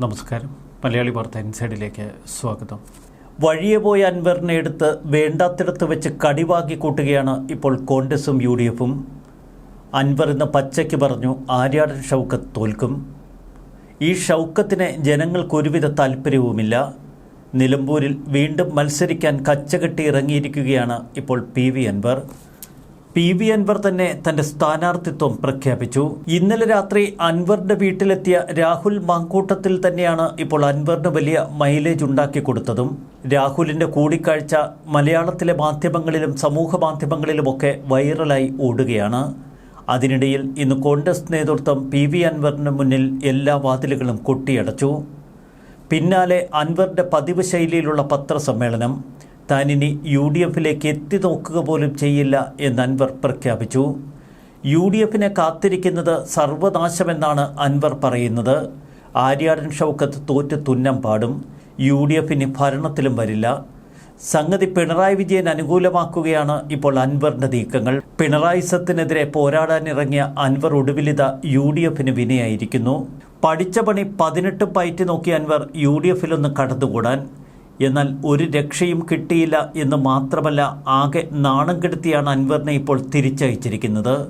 നമസ്കാരം. മലയാളി വാർത്ത ഇൻസൈഡിലേക്ക് സ്വാഗതം. വഴിയെ പോയ അൻവറിനെ എടുത്ത് വേണ്ടാത്തിടത്ത് വെച്ച് കടിവാക്കി കൂട്ടുകയാണ് ഇപ്പോൾ കോൺഗ്രസും യു ഡി എഫും അൻവർ ഇന്ന് പച്ചയ്ക്ക് പറഞ്ഞു ആര്യാടൻ ഷൗക്കത്ത് തോൽക്കും. ഈ ഷൗക്കത്തിന് ജനങ്ങൾക്കൊരുവിധ താല്പര്യവുമില്ല. നിലമ്പൂരിൽ വീണ്ടും മത്സരിക്കാൻ കച്ചകെട്ടി ഇറങ്ങിയിരിക്കുകയാണ് ഇപ്പോൾ P V Anvar. P V Anvar തന്നെ തന്റെ സ്ഥാനാർത്ഥിത്വം പ്രഖ്യാപിച്ചു. ഇന്നലെ രാത്രി അൻവറിന്റെ വീട്ടിലെത്തിയ രാഹുൽ മാങ്കൂട്ടത്തിൽ തന്നെയാണ് ഇപ്പോൾ അൻവറിന് വലിയ മൈലേജ് ഉണ്ടാക്കി കൊടുത്തതും. രാഹുലിന്റെ കൂടിക്കാഴ്ച മലയാളത്തിലെ മാധ്യമങ്ങളിലും സമൂഹ മാധ്യമങ്ങളിലുമൊക്കെ വൈറലായി ഓടുകയാണ്. അതിനിടയിൽ ഇന്ന് കോൺഗ്രസ് നേതൃത്വം പി വി അൻവറിന് മുന്നിൽ എല്ലാ വാതിലുകളും കൊട്ടിയടച്ചു. പിന്നാലെ അൻവറിന്റെ പതിവ് ശൈലിയിലുള്ള പത്രസമ്മേളനം താനിനി യു ഡി എഫിലേക്ക് എത്തി നോക്കുക പോലും ചെയ്യില്ല എന്ന് അൻവർ പ്രഖ്യാപിച്ചു. യു ഡി എഫിനെ കാത്തിരിക്കുന്നത് സർവനാശമെന്നാണ് അൻവർ പറയുന്നത്. ആര്യാടൻ ഷൗക്കത്ത് തോറ്റ് തുന്നം പാടും. യു ഡി എഫിന് ഭരണത്തിലും വരില്ല. സംഗതി പിണറായി വിജയൻ അനുകൂലമാക്കുകയാണ് ഇപ്പോൾ അൻവറിന്റെ നീക്കങ്ങൾ. പിണറായി സത്തിനെതിരെ പോരാടാനിറങ്ങിയ അൻവർ ഒടുവിലിത യു ഡി എഫിന് വിനയായിരിക്കുന്നു. പഠിച്ച പണി പതിനെട്ട് പയറ്റി നോക്കിയ അൻവർ യു ഡി എഫിലൊന്ന് കടന്നുകൂടാൻ. എന്നാൽ ഒരു രക്ഷയും കിട്ടിയില്ല എന്ന് മാത്രമല്ല ആകെ നാണം കെടുത്തിയാണ് അൻവറിനെ ഇപ്പോൾ തിരിച്ചയച്ചിരിക്കുന്നത്.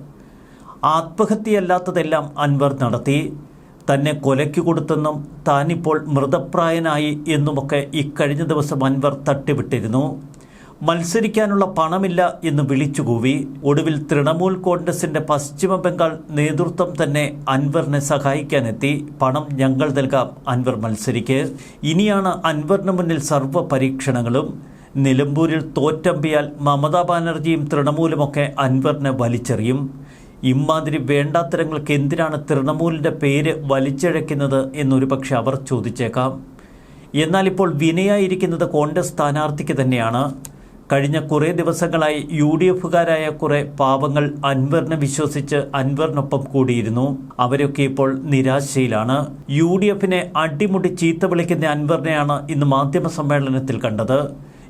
ആത്മഹത്യയല്ലാത്തതെല്ലാം അൻവർ നടത്തി. തന്നെ കൊലയ്ക്ക് കൊടുത്തെന്നും താനിപ്പോൾ മൃതപ്രായനായി എന്നുമൊക്കെ ഇക്കഴിഞ്ഞ ദിവസം അൻവർ തട്ടിവിട്ടിരുന്നു. മത്സരിക്കാനുള്ള പണമില്ല എന്ന് വിളിച്ചുകൂവി. ഒടുവിൽ തൃണമൂൽ കോൺഗ്രസിന്റെ പശ്ചിമ ബംഗാൾ നേതൃത്വം തന്നെ അൻവറിനെ സഹായിക്കാനെത്തി. പണം ഞങ്ങൾ നൽകാം അൻവർ മത്സരിക്ക്. ഇനിയാണ് അൻവറിന് മുന്നിൽ സർവ പരീക്ഷണങ്ങളും. നിലമ്പൂരിൽ തോറ്റമ്പിയാൽ മമതാ ബാനർജിയും തൃണമൂലുമൊക്കെ അൻവറിനെ വലിച്ചെറിയും. ഇമാതിരി വേണ്ടാത്തരങ്ങൾക്ക് എന്തിനാണ് തൃണമൂലിന്റെ പേര് വലിച്ചിഴയ്ക്കുന്നത് എന്നൊരു പക്ഷെ അവർ ചോദിച്ചേക്കാം. എന്നാൽ ഇപ്പോൾ വിനയായിരിക്കുന്നത് കോൺഗ്രസ് സ്ഥാനാർത്ഥിക്ക് തന്നെയാണ്. കഴിഞ്ഞ കുറേ ദിവസങ്ങളായി യു ഡി എഫുകാരായ കുറേ പാവങ്ങൾ അൻവറിനെ വിശ്വസിച്ച് അൻവറിനൊപ്പം കൂടിയിരുന്നു. അവരൊക്കെ ഇപ്പോൾ നിരാശയിലാണ്. യു ഡി എഫിനെ അടിമുടി ചീത്ത വിളിക്കുന്ന അൻവറിനെയാണ് ഇന്ന് മാധ്യമ സമ്മേളനത്തിൽ കണ്ടത്.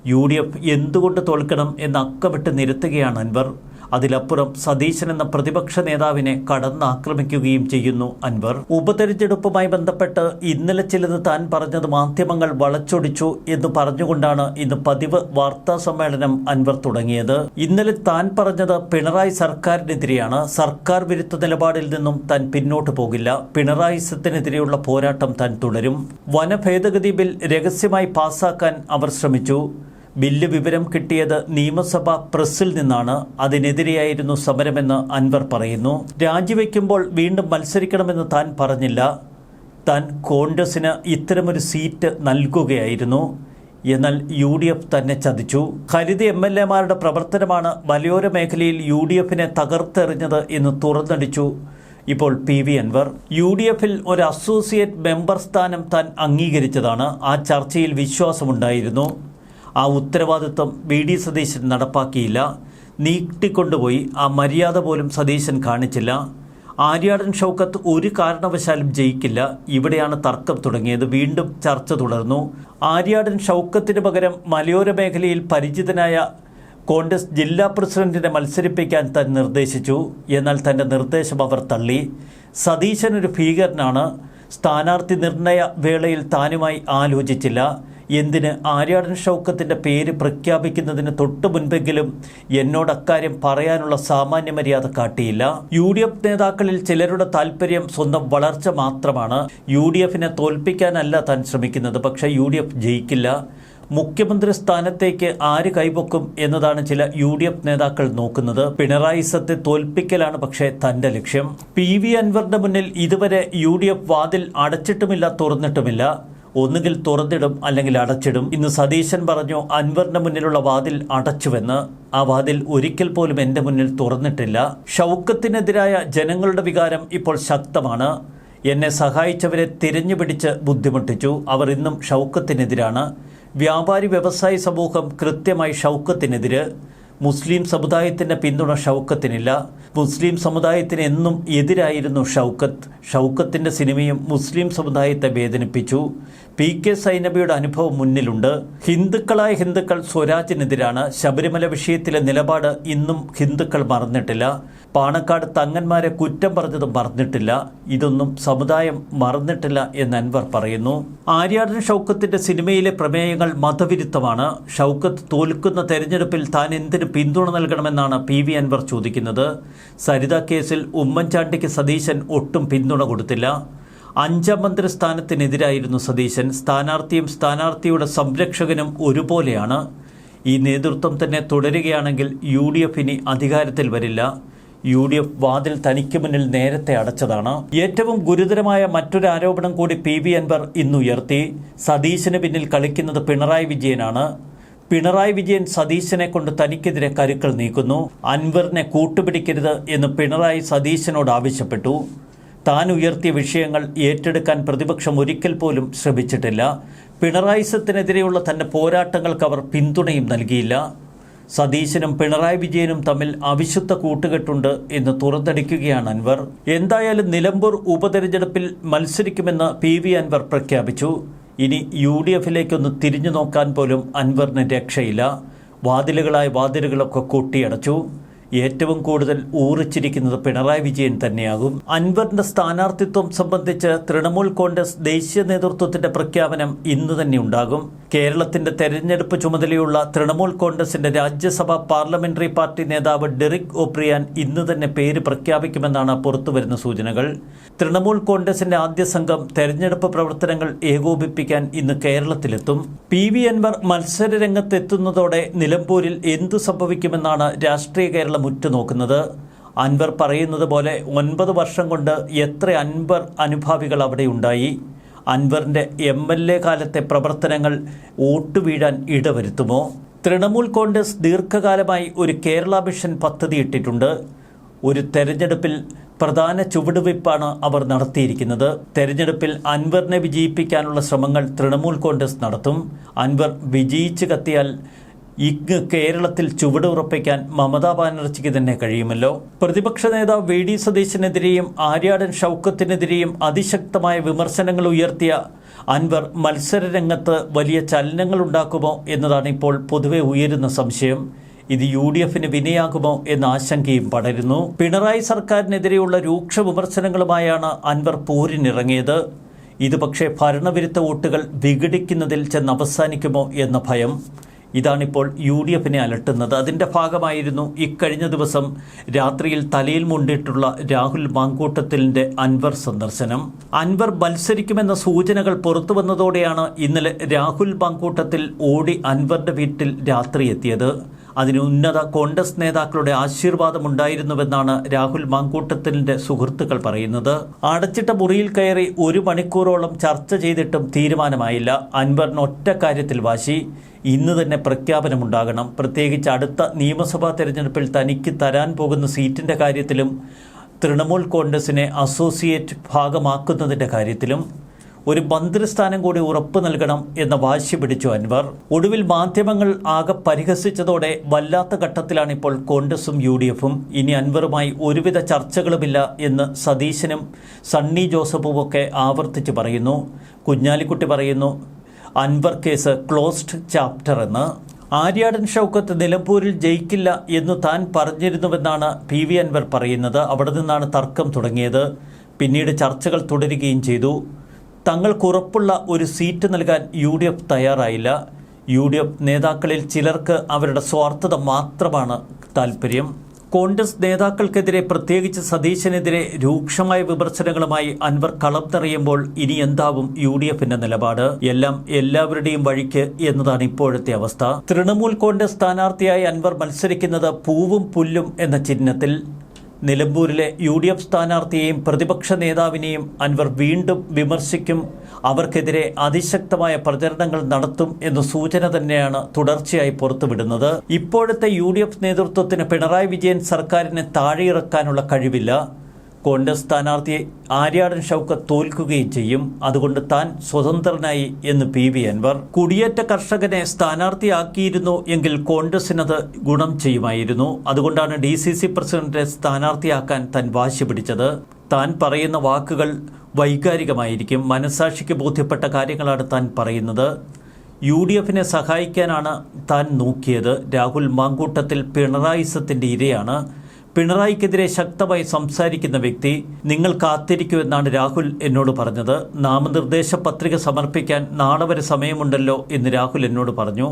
യു ഡി എഫ് എന്തുകൊണ്ട് തോൽക്കണം എന്ന് അക്കമിട്ട് നിരത്തുകയാണ് അൻവർ. അതിലപ്പുറം സതീശൻ എന്ന പ്രതിപക്ഷ നേതാവിനെ കടന്നാക്രമിക്കുകയും ചെയ്യുന്നു അൻവർ. ഉപതെരഞ്ഞെടുപ്പുമായി ബന്ധപ്പെട്ട് ഇന്നലെ ചിലത് താൻ പറഞ്ഞത് മാധ്യമങ്ങൾ വളച്ചൊടിച്ചു എന്ന് പറഞ്ഞുകൊണ്ടാണ് ഇന്ന് പതിവ് വാർത്താ സമ്മേളനം അൻവർ തുടങ്ങിയത്. ഇന്നലെ താൻ പറഞ്ഞത് പിണറായി സർക്കാരിനെതിരെയാണ്. സർക്കാർ വിരുദ്ധ നിലപാടിൽ നിന്നും താൻ പിന്നോട്ട് പോകില്ല. പിണറായിസത്തിനെതിരെയുള്ള പോരാട്ടം താൻ തുടരും. വനഭേദഗതി ബിൽ രഹസ്യമായി പാസാക്കാൻ അവർ ശ്രമിച്ചു. ബില്ല് വിവരം കിട്ടിയത് നിയമസഭ പ്രസിൽ നിന്നാണ്. അതിനെതിരെയായിരുന്നു സമരമെന്ന് അൻവർ പറയുന്നു. രാജിവെക്കുമ്പോൾ വീണ്ടും മത്സരിക്കണമെന്ന് താൻ പറഞ്ഞില്ല. താൻ കോൺഗ്രസിന് ഇത്തരമൊരു സീറ്റ് നൽകുകയായിരുന്നു. എന്നാൽ യു ഡി എഫ് തന്നെ ചതിച്ചു. ഹരിത എം എൽ എമാരുടെ പ്രവർത്തനമാണ് മലയോര മേഖലയിൽ യു ഡി എഫിനെ തകർത്തെറിഞ്ഞത് എന്ന് തുറന്നടിച്ചു ഇപ്പോൾ P V Anvar. U D എഫിൽ ഒരു അസോസിയേറ്റ് മെമ്പർ സ്ഥാനം താൻ അംഗീകരിച്ചതാണ്. ആ ചർച്ചയിൽ വിശ്വാസമുണ്ടായിരുന്നു. ആ ഉത്തരവാദിത്വം വി ഡി സതീശൻ നടപ്പാക്കിയില്ല. നീട്ടിക്കൊണ്ടുപോയി ആ മര്യാദ പോലും സതീശൻ കാണിച്ചില്ല. ആര്യാടൻ ഷൗക്കത്ത് ഒരു കാരണവശാലും ജയിക്കില്ല. ഇവിടെയാണ് തർക്കം തുടങ്ങിയത്. വീണ്ടും ചർച്ച തുടർന്നു. ആര്യാടൻ ഷൗക്കത്തിന് പകരം മലയോര മേഖലയിൽ പരിചിതനായ കോൺഗ്രസ് ജില്ലാ പ്രസിഡന്റിനെ മത്സരിപ്പിക്കാൻ താൻ നിർദ്ദേശിച്ചു. എന്നാൽ തന്റെ നിർദ്ദേശം അവർ തള്ളി. സതീശൻ ഒരു ഭീകരനാണ്. സ്ഥാനാർത്ഥി നിർണയ വേളയിൽ താനുമായി ആലോചിച്ചില്ല. എന്തിന് ആര്യാടൻ ഷൗക്കത്തിന്റെ പേര് പ്രഖ്യാപിക്കുന്നതിന് തൊട്ടു മുൻപെങ്കിലും എന്നോട് അക്കാര്യം പറയാനുള്ള സാമാന്യ മര്യാദ കാട്ടിയില്ല. യു ഡി എഫ് നേതാക്കളിൽ ചിലരുടെ താല്പര്യം സ്വന്തം വളർച്ച മാത്രമാണ്. യു ഡി എഫിനെ തോൽപ്പിക്കാനല്ല താൻ ശ്രമിക്കുന്നത് പക്ഷേ യു ഡി എഫ് ജയിക്കില്ല. മുഖ്യമന്ത്രി സ്ഥാനത്തേക്ക് ആര് കൈപൊക്കും എന്നതാണ് ചില യു ഡി എഫ് നേതാക്കൾ നോക്കുന്നത്. പിണറായി സത്തെ തോൽപ്പിക്കലാണ് പക്ഷേ തന്റെ ലക്ഷ്യം. പി വി അൻവറിന്റെ മുന്നിൽ ഇതുവരെ യു ഡി എഫ് വാതിൽ അടച്ചിട്ടുമില്ല തുറന്നിട്ടുമില്ല. ഒന്നുകിൽ തുറന്നിടും അല്ലെങ്കിൽ അടച്ചിടും ഇന്ന് സതീശൻ പറഞ്ഞു അൻവറിന്റെ മുന്നിലുള്ള വാതിൽ അടച്ചുവെന്ന്. ആ വാതിൽ ഒരിക്കൽ പോലും എന്റെ മുന്നിൽ തുറന്നിട്ടില്ല. ഷൗക്കത്തിനെതിരായ ജനങ്ങളുടെ വികാരം ഇപ്പോൾ ശക്തമാണ്. എന്നെ സഹായിച്ചവരെ തിരഞ്ഞു പിടിച്ച് ബുദ്ധിമുട്ടിച്ചു. അവർ ഇന്നും ഷൗക്കത്തിനെതിരാണ്. വ്യാപാരി വ്യവസായി സമൂഹം കൃത്യമായി ഷൗക്കത്തിനെതിര്. മുസ്ലിം സമുദായത്തിന്റെ പിന്തുണ ഷൗക്കത്തിനില്ല. മുസ്ലിം സമുദായത്തിന് എന്നും എതിരായിരുന്നു ഷൗക്കത്ത്. ഷൗക്കത്തിന്റെ സിനിമയും മുസ്ലിം സമുദായത്തെ വേദനിപ്പിച്ചു. പി കെ സൈനബിയുടെ അനുഭവം മുന്നിലുണ്ട്. ഹിന്ദുക്കളായ ഹിന്ദുക്കൾ സ്വരാജിനെതിരാണ് ശബരിമല വിഷയത്തിലെ നിലപാട് ഇന്നും ഹിന്ദുക്കൾ മറന്നിട്ടില്ല. പാണക്കാട് തങ്ങന്മാരെ കുറ്റം പറഞ്ഞത് മറന്നിട്ടില്ല. ഇതൊന്നും സമുദായം മറന്നിട്ടില്ല എന്ന് അൻവർ പറയുന്നു. ആര്യാടൻ ഷൗക്കത്തിന്റെ സിനിമയിലെ പ്രമേയങ്ങൾ മതവിരുദ്ധമാണ്. ഷൗക്കത്ത് തോൽക്കുന്ന തെരഞ്ഞെടുപ്പിൽ താൻ എന്തിന് പിന്തുണ നൽകണമെന്നാണ് പി വി അൻവർ ചോദിക്കുന്നത്. സരിത കേസിൽ ഉമ്മൻചാണ്ടിക്ക് സതീശൻ ഒട്ടും പിന്തുണ കൊടുത്തില്ല. അഞ്ചാം മന്ത്രി സ്ഥാനത്തിനെതിരായിരുന്നു സതീശൻ. സ്ഥാനാർത്ഥിയും സ്ഥാനാർത്ഥിയുടെ സംരക്ഷകനും ഒരുപോലെയാണ്. ഈ നേതൃത്വം തന്നെ തുടരുകയാണെങ്കിൽ യു ഡി എഫ് ഇനി അധികാരത്തിൽ വരില്ല. യു ഡി എഫ് വാതിൽ തനിക്ക് മുന്നിൽ നേരത്തെ അടച്ചതാണ്. ഏറ്റവും ഗുരുതരമായ മറ്റൊരു ആരോപണം കൂടി പി വി അൻവർ ഇന്നുയർത്തി സതീശന് പിന്നിൽ കളിക്കുന്നത് പിണറായി വിജയനാണ്. പിണറായി വിജയൻ സതീശനെ കൊണ്ട് തനിക്കെതിരെ കരുക്കൾ നീക്കുന്നു. അൻവറിനെ കൂട്ടുപിടിക്കരുത് എന്ന് പിണറായി സതീശനോട് ആവശ്യപ്പെട്ടു. താൻ ഉയർത്തിയ വിഷയങ്ങൾ ഏറ്റെടുക്കാൻ പ്രതിപക്ഷം ഒരിക്കൽ പോലും ശ്രമിച്ചിട്ടില്ല. പിണറായിസത്തിനെതിരെയുള്ള തന്റെ പോരാട്ടങ്ങൾക്ക് അവർ പിന്തുണയും നൽകിയില്ല. സതീശനും പിണറായി വിജയനും തമ്മിൽ അവിശുദ്ധ കൂട്ടുകെട്ടുണ്ട് എന്ന് തുറന്നടിക്കുകയാണ് അൻവർ. എന്തായാലും നിലമ്പൂർ ഉപതെരഞ്ഞെടുപ്പിൽ മത്സരിക്കുമെന്ന് പി വി അൻവർ പ്രഖ്യാപിച്ചു. ഇനി യു ഡി എഫിലേക്കൊന്ന് തിരിഞ്ഞു നോക്കാൻ പോലും അൻവറിന് രക്ഷയില്ല. വാതിലുകളായ വാതിലുകളൊക്കെ കൊട്ടിയടച്ചു. ഏറ്റവും കൂടുതൽ ഊറിച്ചിരിക്കുന്നത് പിണറായി വിജയൻ തന്നെയാകും. അൻവറിന്റെ സ്ഥാനാർത്ഥിത്വം സംബന്ധിച്ച് തൃണമൂൽ കോൺഗ്രസ് ദേശീയ നേതൃത്വത്തിന്റെ പ്രഖ്യാപനം ഇന്ന് തന്നെ ഉണ്ടാകും. കേരളത്തിന്റെ തെരഞ്ഞെടുപ്പ് ചുമതലയുള്ള തൃണമൂൽ കോൺഗ്രസിന്റെ രാജ്യസഭാ പാർലമെന്ററി പാർട്ടി നേതാവ് ഡെറിക് ഒബ്രിയാൻ ഇന്ന് തന്നെ പേര് പ്രഖ്യാപിക്കുമെന്നാണ് പുറത്തുവരുന്ന സൂചനകൾ. തൃണമൂൽ കോൺഗ്രസിന്റെ ആദ്യ സംഘം തെരഞ്ഞെടുപ്പ് പ്രവർത്തനങ്ങൾ ഏകോപിപ്പിക്കാൻ ഇന്ന് കേരളത്തിലെത്തും. പി വി അൻവർ മത്സര രംഗത്തെത്തുന്നതോടെ നിലമ്പൂരിൽ എന്തു സംഭവിക്കുമെന്നാണ് രാഷ്ട്രീയ കേരളം ഉറ്റുനോക്കുന്നത് അൻവർ പറയുന്നത് പോലെ ഒൻപത് വർഷം കൊണ്ട് എത്ര അൻവർ അനുഭാവികൾ അവിടെ ഉണ്ടായി. അൻവറിന്റെ എം എൽ എ കാലത്തെ പ്രവർത്തനങ്ങൾ വോട്ട് വീഴാൻ ഇടവരുത്തുമോ? തൃണമൂൽ കോൺഗ്രസ് ദീർഘകാലമായി ഒരു കേരള മിഷൻ പദ്ധതി ഇട്ടിട്ടുണ്ട്. ഒരു തെരഞ്ഞെടുപ്പിൽ പ്രധാന ചുവടുവയ്പ്പാണ് അവർ നടത്തിയിരിക്കുന്നത്. തെരഞ്ഞെടുപ്പിൽ അൻവറിനെ വിജയിപ്പിക്കാനുള്ള ശ്രമങ്ങൾ തൃണമൂൽ കോൺഗ്രസ് നടത്തും. അൻവർ വിജയിച്ചു കത്തിയാൽ ഇങ്ങ് കേരളത്തിൽ ചുവടുറപ്പിക്കാൻ മമതാ ബാനർജിക്ക് തന്നെ കഴിയുമല്ലോ. പ്രതിപക്ഷ നേതാവ് വി ഡി സതീശനെതിരെയും ആര്യാടൻ ഷൗക്കത്തിനെതിരെയും അതിശക്തമായ വിമർശനങ്ങൾ ഉയർത്തിയ അൻവർ മത്സര രംഗത്ത് വലിയ ചലനങ്ങൾ ഉണ്ടാക്കുമോ എന്നതാണ് ഇപ്പോൾ പൊതുവെ ഉയരുന്ന സംശയം. ഇത് യു ഡി എഫിന് വിനയാകുമോ എന്ന ആശങ്കയും പടരുന്നു. പിണറായി സർക്കാരിനെതിരെയുള്ള രൂക്ഷ വിമർശനങ്ങളുമായാണ് അൻവർ പോരിനിറങ്ങിയത്. ഇത് പക്ഷേ ഭരണവിരുദ്ധ വോട്ടുകൾ വിഘടിക്കുന്നതിൽ ചെന്ന് അവസാനിക്കുമോ എന്ന ഭയം. ഇതാണിപ്പോൾ യു ഡി എഫിനെ അലട്ടുന്നത്. അതിന്റെ ഭാഗമായിരുന്നു ഇക്കഴിഞ്ഞ ദിവസം രാത്രിയിൽ തലയിൽ മുണ്ടിട്ടുള്ള രാഹുൽ മാങ്കൂട്ടത്തിലിന്റെ അൻവർ സന്ദർശനം. അൻവർ മത്സരിക്കുമെന്ന സൂചനകൾ പുറത്തു വന്നതോടെയാണ് ഇന്നലെ രാഹുൽ മാങ്കൂട്ടത്തിൽ ഓടി അൻവറിന്റെ വീട്ടിൽ രാത്രി എത്തിയത്. അതിന് ഉന്നത കോൺഗ്രസ് നേതാക്കളുടെ ആശീർവാദം ഉണ്ടായിരുന്നുവെന്നാണ് രാഹുൽ മാങ്കൂട്ടത്തിലിന്റെ സുഹൃത്തുക്കൾ പറയുന്നത്. അടച്ചിട്ട മുറിയിൽ കയറി ഒരു മണിക്കൂറോളം ചർച്ച ചെയ്തിട്ടും തീരുമാനമായില്ല. അൻവറിന് ഒറ്റ കാര്യത്തിൽ വാശി. ഇന്ന് തന്നെ പ്രഖ്യാപനമുണ്ടാകണം. പ്രത്യേകിച്ച് അടുത്ത നിയമസഭാ തെരഞ്ഞെടുപ്പിൽ തനിക്ക് തരാൻ പോകുന്ന സീറ്റിന്റെ കാര്യത്തിലും തൃണമൂൽ കോൺഗ്രസിനെ അസോസിയേറ്റ് ഭാഗമാക്കുന്നതിന്റെ കാര്യത്തിലും ഒരു മന്ത്രിസ്ഥാനം കൂടി ഉറപ്പു നൽകണം എന്ന വാശി പിടിച്ചു അൻവർ. ഒടുവിൽ മാധ്യമങ്ങൾ ആകെ പരിഹസിച്ചതോടെ വല്ലാത്ത ഘട്ടത്തിലാണ് ഇപ്പോൾ കോൺഗ്രസും യു ഡി എഫും ഇനി അൻവറുമായി ഒരുവിധ ചർച്ചകളുമില്ല എന്ന് സതീശനും സണ്ണി ജോസഫും ഒക്കെ ആവർത്തിച്ച് പറയുന്നു. കുഞ്ഞാലിക്കുട്ടി പറയുന്നു അൻവർ കേസ് ക്ലോസ്ഡ് ചാപ്റ്റർ എന്ന്. ആര്യാടൻ ഷൗക്കത്ത് നിലമ്പൂരിൽ ജയിക്കില്ല എന്ന് താൻ പറഞ്ഞിരുന്നുവെന്നാണ് പി വി അൻവർ പറയുന്നത്. അവിടെ നിന്നാണ് തർക്കം തുടങ്ങിയത്. പിന്നീട് ചർച്ചകൾ തുടരുകയും ചെയ്തു. തങ്ങൾക്കുറപ്പുള്ള ഒരു സീറ്റ് നൽകാൻ യു ഡി എഫ് തയ്യാറായില്ല. യു ഡി എഫ് നേതാക്കളിൽ ചിലർക്ക് അവരുടെ സ്വാർത്ഥത മാത്രമാണ് താല്പര്യം കോൺഗ്രസ് നേതാക്കൾക്കെതിരെ പ്രത്യേകിച്ച് സതീശനെതിരെ രൂക്ഷമായ വിമർശനങ്ങളുമായി അൻവർ കളം നിറയുമ്പോൾ ഇനി എന്താവും യു ഡി എഫിന്റെ നിലപാട്? എല്ലാം എല്ലാവരുടെയും വഴിക്ക് എന്നതാണ് ഇപ്പോഴത്തെ അവസ്ഥ. തൃണമൂൽ കോൺഗ്രസ് സ്ഥാനാർത്ഥിയായി അൻവർ മത്സരിക്കുന്നത് പൂവും പുല്ലും എന്ന ചിഹ്നത്തിൽ നിലമ്പൂരിലെ യു ഡി എഫ് സ്ഥാനാർത്ഥിയെയും പ്രതിപക്ഷ നേതാവിനെയും അൻവർ വീണ്ടും വിമർശിക്കും. അവർക്കെതിരെ അതിശക്തമായ പ്രചരണങ്ങൾ നടത്തും എന്ന സൂചന തന്നെയാണ് തുടർച്ചയായി പുറത്തുവിടുന്നത്. ഇപ്പോഴത്തെ യു നേതൃത്വത്തിന് പിണറായി വിജയൻ സർക്കാരിനെ താഴെയിറക്കാനുള്ള കഴിവില്ല. കോൺഗ്രസ് സ്ഥാനാർത്ഥിയെ ആര്യാടൻ ഷൗക്കത്ത് തോൽക്കുകയും ചെയ്യും. അതുകൊണ്ട് താൻ സ്വതന്ത്രനായി എന്ന് പി വി അൻവർ. കുടിയേറ്റ കർഷകനെ സ്ഥാനാർത്ഥിയാക്കിയിരുന്നു എങ്കിൽ കോൺഗ്രസിനത് ഗുണം ചെയ്യുമായിരുന്നു. അതുകൊണ്ടാണ് ഡി സി സി പ്രസിഡന്റിനെ സ്ഥാനാർത്ഥിയാക്കാൻ താൻ വാശി പിടിച്ചത്. താൻ പറയുന്ന വാക്കുകൾ വൈകാരികമായിരിക്കും. മനസാക്ഷിക്ക് ബോധ്യപ്പെട്ട കാര്യങ്ങളാണ് താൻ പറയുന്നത്. യു ഡി എഫിനെ സഹായിക്കാനാണ് താൻ നോക്കിയത്. രാഹുൽ മാങ്കൂട്ടത്തിൽ പിണറായിസത്തിന്റെ ഇരയാണ്. പിണറായിക്കെതിരെ ശക്തമായി സംസാരിക്കുന്ന വ്യക്തി നിങ്ങൾ കാത്തിരിക്കുമെന്നാണ് രാഹുൽ എന്നോട് പറഞ്ഞത്. നാമനിർദ്ദേശ പത്രിക സമർപ്പിക്കാൻ നാളെ വരെ സമയമുണ്ടല്ലോ എന്ന് രാഹുൽ എന്നോട് പറഞ്ഞു.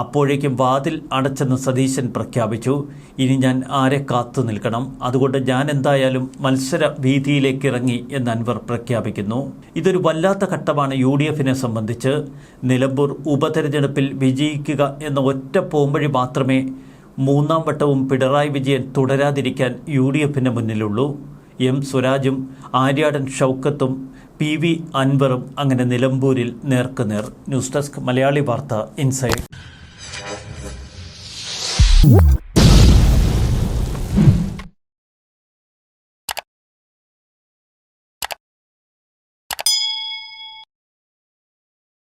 അപ്പോഴേക്കും വാതിൽ അടച്ചെന്ന് സതീശൻ പ്രഖ്യാപിച്ചു. ഇനി ഞാൻ ആരെ കാത്തു നിൽക്കണം? അതുകൊണ്ട് ഞാൻ എന്തായാലും മത്സര വീതിയിലേക്ക് ഇറങ്ങി എന്ന് അൻവർ പ്രഖ്യാപിക്കുന്നു. ഇതൊരു വല്ലാത്ത ഘട്ടമാണ് യു ഡി എഫിനെ സംബന്ധിച്ച്. നിലമ്പൂർ ഉപതെരഞ്ഞെടുപ്പിൽ വിജയിക്കുക എന്ന ഒറ്റ പോംവഴി മാത്രമേ മൂന്നാം വട്ടവും പിണറായി വിജയൻ തുടരാതിരിക്കാൻ യു ഡി എഫിന് മുന്നിലുള്ളൂ. എം സ്വരാജും ആര്യാടൻ ഷൗക്കത്തും പി വി അൻവറും അങ്ങനെ നിലമ്പൂരിൽ നേർക്കുനേർ. ന്യൂസ് ഡെസ്ക് മലയാളി വാർത്ത ഇൻസൈഡ്.